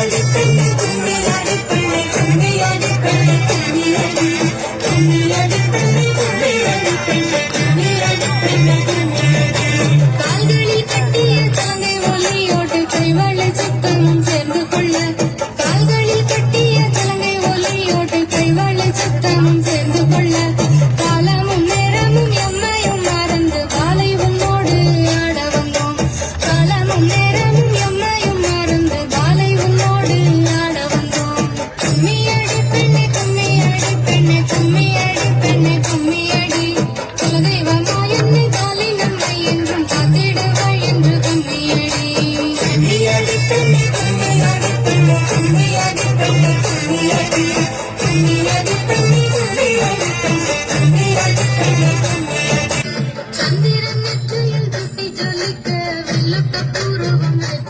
Thank you. வெள்ளத்த பூர்வம்